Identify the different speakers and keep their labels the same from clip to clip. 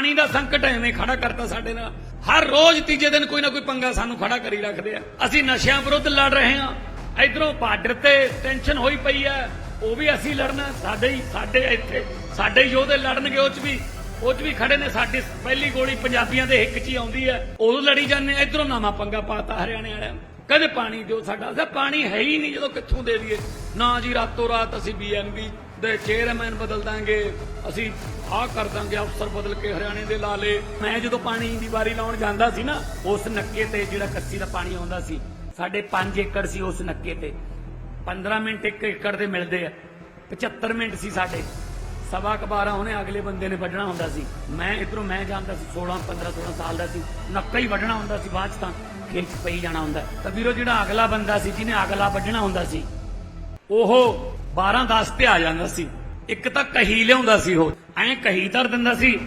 Speaker 1: ਪਾਣੀ ਦਾ ਸੰਕਟ ਐਵੇਂ ਖੜਾ ਕਰਤਾ ਸਾਡੇ ਨਾਲ। ਹਰ ਰੋਜ਼ ਤੀਜੇ ਦਿਨ ਕੋਈ ਨਾ ਕੋਈ ਪੰਗਾ ਸਾਨੂੰ ਖੜਾ ਕਰੀ ਰੱਖਦੇ ਆ। ਅਸੀਂ ਨਸ਼ਿਆਂ ਵਿਰੁੱਧ ਲੜ ਰਹੇ ਹਾਂ। ਇਧਰੋਂ ਬਾਰਡਰ ਤੇ ਟੈਨਸ਼ਨ ਹੋਈ ਪਈ ਹੈ। ਉਹ ਵੀ ਅਸੀਂ ਲੜਨਾ ਸਾਡੇ ਹੀ ਸਾਡੇ ਇੱਥੇ ਸਾਡੇ ਹੀ ਯੋਧੇ ਲੜਨਗੇ, ਉਹ ਚ ਵੀ ਉਹ ਚ ਵੀ ਖੜੇ ਨੇ। ਸਾਡੀ ਪਹਿਲੀ ਗੋਲੀ ਪੰਜਾਬੀਆਂ ਦੇ ਹਿੱਕ 'ਚ ਹੀ ਆਉਂਦੀ ਹੈ। ਉਦੋਂ ਲੜੀ ਜਾਂਦੇ ਇਧਰੋਂ ਨਵਾਂ ਪੰਗਾ ਪਾਤਾ ਹਰਿਆਣੇ ਵਾਲਿਆਂ ਨੇ। ਕਦੇ ਪਾਣੀ ਦਿਓ ਸਾਡਾ। ਸਾ ਪਾਣੀ ਹੈ ਹੀ ਨਹੀਂ ਜਦੋਂ ਕਿੱਥੋਂ ਦੇ ਦਈਏ। ਨਾ ਜੀ, ਰਾਤੋਂ ਰਾਤ ਅਸੀਂ ਬੀਐਮਬੀ ਦੇ ਚੇਅਰਮੈਨ ਬਦਲ ਦਾਂਗੇ। ਅਸੀਂ ਆਹ ਕਰ ਦਾਂਗੇ, ਅਫਸਰ ਬਦਲ ਕੇ ਹਰਿਆਣੇ ਦੇ ਲਾ ਮੈਂ ਜਦੋਂ ਪਾਣੀ ਦੀ ਵਾਰੀ ਲਾਉਣ ਜਾਂਦਾ ਸੀ ਨਾ, ਉਸ ਨੱਕੇ ਤੇ ਜਿਹੜਾ ਕੱਸੀ ਦਾ ਪਾਣੀ ਆਉਂਦਾ ਸੀ, ਸਾਡੇ 5 ਏਕੜ ਸੀ ਉਸ ਨੱਕੇ ਤੇ। 15 ਮਿੰਟ ਇੱਕ ਏਕੜ ਦੇ ਮਿਲਦੇ ਆ। 75 ਮਿੰਟ ਸੀ ਸਾਡੇ। ਸਵਾ ਕੁ ਉਹਨੇ ਅਗਲੇ ਬੰਦੇ ਨੇ ਵੱਢਣਾ ਹੁੰਦਾ ਸੀ। ਮੈਂ ਇਧਰੋਂ ਮੈਂ ਜਾਂਦਾ ਸੀ 16 15 16 ਸਾਲ ਦਾ ਸੀ। ਨੱਕਾ ਹੀ ਵੱਢਣਾ ਹੁੰਦਾ ਸੀ ਬਾਅਦ ਚ ਤਾਂ। ਖੇਤ 'ਚ ਪਈ ਜਾਣਾ ਹੁੰਦਾ। ਤਾਂ ਵੀਰੋ, ਜਿਹੜਾ ਅਗਲਾ ਬੰਦਾ ਸੀ, ਜਿਹਨੇ ਅਗਲਾ ਵੱਢਣਾ ਹੁੰਦਾ ਸੀ, ਉਹ 12 10 ਤੇ ਆ ਜਾਂਦਾ ਸੀ। ਇੱਕ ਤਾਂ ਕਹੀ ਲਿਆਉਂਦਾ ਸੀ ਉਹ, ਐਂ ਕਹੀ ਧਰ ਦਿੰਦਾ ਸੀ,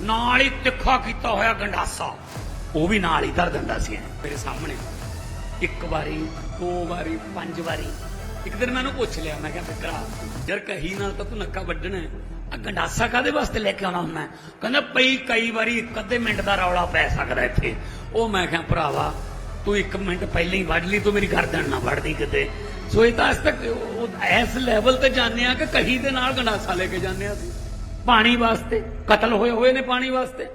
Speaker 1: ਨਾਲ ਹੀ ਤਿੱਖਾ ਕੀਤਾ ਹੋਇਆ ਗੰਡਾਸਾ। ਉਹ ਵੀ ਨਾਲ ਹੀ ਧਰ ਦਿੰਦਾ ਸੀ ਮੇਰੇ ਸਾਹਮਣੇ। ਇੱਕ ਵਾਰੀ, ਦੋ ਵਾਰੀ, ਪੰਜ ਵਾਰੀ। ਇੱਕ ਦਿਨ ਮੈਨੂੰ ਪੁੱਛ ਲਿਆ, ਮੈਂ ਕਿਹਾ ਬਿਕਰਾ ਯਾਰ ਕਹੀ ਨਾਲ ਤਾਂ ਤੂੰ ਨੱਕਾ ਵੱਢਣਾ ਆ ਗੰਡਾਸਾ ਕਾਦੇ ਵਾਸਤੇ ਲੈ ਕੇ ਆਉਣਾ ਹੁੰਦਾ ਕਹਿੰਦਾ ਪਈ ਕਈ ਵਾਰੀ ਇੱਕ ਅੱਧੇ ਮਿੰਟ ਦਾ ਰੌਲਾ ਪੈ ਸਕਦਾ ਇੱਥੇ। ਉਹ ਮੈਂ ਕਿਹਾ, ਭਰਾਵਾ ਤੂੰ ਇੱਕ ਮਿੰਟ ਪਹਿਲਾਂ ਹੀ ਵੱਢ ਲਈ, ਤੂੰ ਮੇਰੀ ਗਰਦਨ ਨਾ ਵੱਢਦੀ ਕਿਤੇ। ਸੋ ਇਹ ਤਾਂ ਅੱਜ ਤੱਕ ਇਸ ਲੈਵਲ ਤੇ ਜਾਂਦੇ ਆ ਕਿ ਕਹੀ ਦੇ ਨਾਲ ਗੰਡਾਸਾ ਲੈ ਕੇ ਜਾਂਦੇ ਆ ਪਾਣੀ ਵਾਸਤੇ, ਕਤਲ ਹੋਏ ਹੋਏ ਨੇ ਪਾਣੀ ਵਾਸਤੇ।